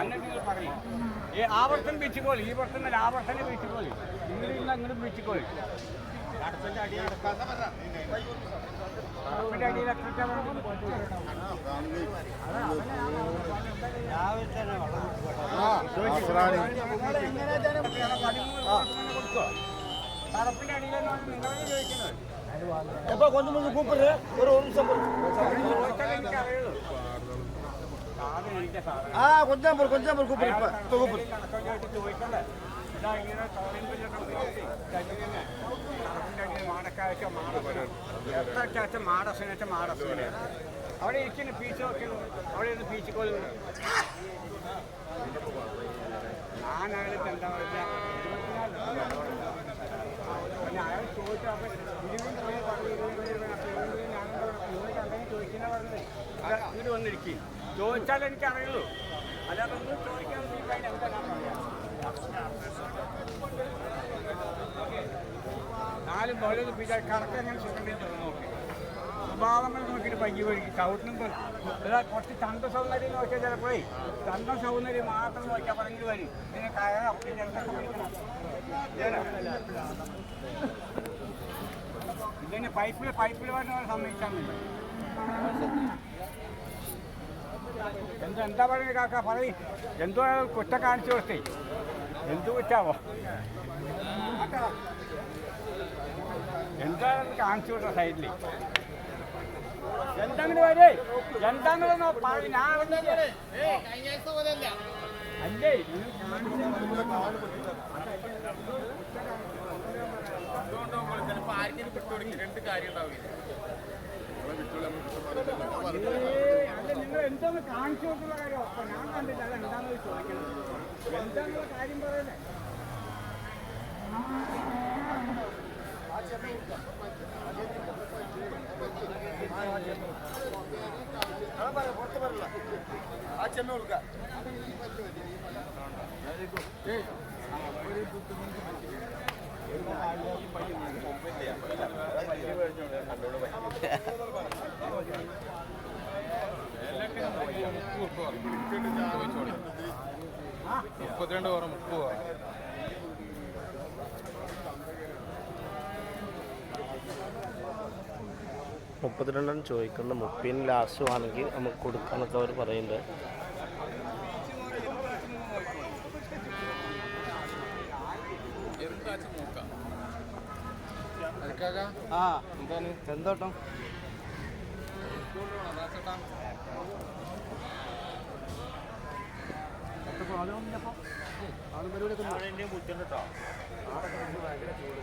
അന്നതിൽ പറയും ഈ ആവർത്തനം പിച്ചുകോളി ഈ വർഷം ആവർത്തനം പിച്ചുകോളി ഇങ്ങനെ ഇന്ന് അങ്ങോട്ടും പിച്ചുകോളി അടുത്തതിന്റെ അടി അടുപ്പിന്റെ അടിയിൽ എത്ര രാവിലെ തന്നെ കൊടുക്കുക തറപ്പിന്റെ അടിയിലെന്നാണ് നിങ്ങളെ ചോദിക്കുന്നത്. എപ്പോൾ കൊണ്ടുവന്ന് കൂപ്പിട്ട് ഒരു നിമിഷം എനിക്കറിയുള്ളൂ. ആ കൊഞ്ചാൻ പോലും കൊഞ്ചാൻ പോലും കൂപ്പർ ഇപ്പൊ കൂപ്പർ. മാടക്കാഴ്ച മാടസിന് എത്ര ചാച്ച മാടസിനച്ച മാടസിന് അവിടെ ഇരിക്കുന്നു പീച്ച് നോക്കുന്നു അവിടെ ഇരുന്ന് പീച്ച് കൊല്ലുന്നു ആ. നഗരത്തിൽ എന്താ പറയുക അയാൾ ചോദിച്ചപ്പോൾ ഇരുപതിന് പോയി പറഞ്ഞു ഇരുപതിന് ഇരുപതിന് അപ്പം ഇരുപതിന് ഞാൻ ചോദിക്കുന്ന പറഞ്ഞത് ഇങ്ങോട്ട് വന്നിരിക്കും. ചോദിച്ചാൽ എനിക്ക് അറിയുള്ളൂ അല്ലാതെ ഒന്നും ചോദിക്കാൻ നാലും ബോലൊന്ന് പിടിച്ചാൽ കറക്റ്റ് അങ്ങനെ സുഖം നോക്കി. സ്വഭാവങ്ങൾ നോക്കിയിട്ട് പയ്യ വഴിക്ക് ചവിട്ടിനും കുറച്ച് ചന്ത സൗന്ദര്യം നോക്കിയാൽ ചിലപ്പോഴേ ചന്ത സൗന്ദര്യം മാത്രം നോക്കിയാൽ പറഞ്ഞു വരും. പിന്നെ കയറാം ഇതിന് പൈപ്പിൽ പൈപ്പിൽ വരുന്ന സമ്മതിച്ചാൽ എന്ത് എന്താ പറയുന്നത് കാക്ക പറയും എന്തോ കുറ്റം കാണിച്ചു കൊടുത്തേ എന്ത് കുറ്റാവോ എന്താ കാണിച്ചു കൊടുത്ത സൈഡിൽ എന്താണ് വരേ എന്താണെന്ന് പറയും ഞാൻ അറിഞ്ഞില്ലേ? രണ്ട് കാര്യം ഉണ്ടാവില്ല അല്ല എന്താണ് കാണിച്ചു കൊടുത്തുള്ള കാര്യം അപ്പൊ ഞാൻ കണ്ടില്ല അത് എന്താണെന്ന് ചോദിക്കണം എന്താണെന്നുള്ള കാര്യം പറയുന്നേ പുറത്ത് ആ ചെമ്മ കൊടുക്കാം മുപ്പത്തിരണ്ട് പറ മുപ്പത്. കുറവ് മുപ്പത്തിരണ്ടെണ്ണം ചോദിക്കുന്നത് മുപ്പതിന് ലാസ്റ്റ് ആണെങ്കിൽ നമുക്ക് കൊടുക്കാമെന്നൊക്കെ അവർ പറയുന്നുണ്ട്. ആ എന്താണ്? എന്തോട്ടം ഭയങ്കര ചൂട്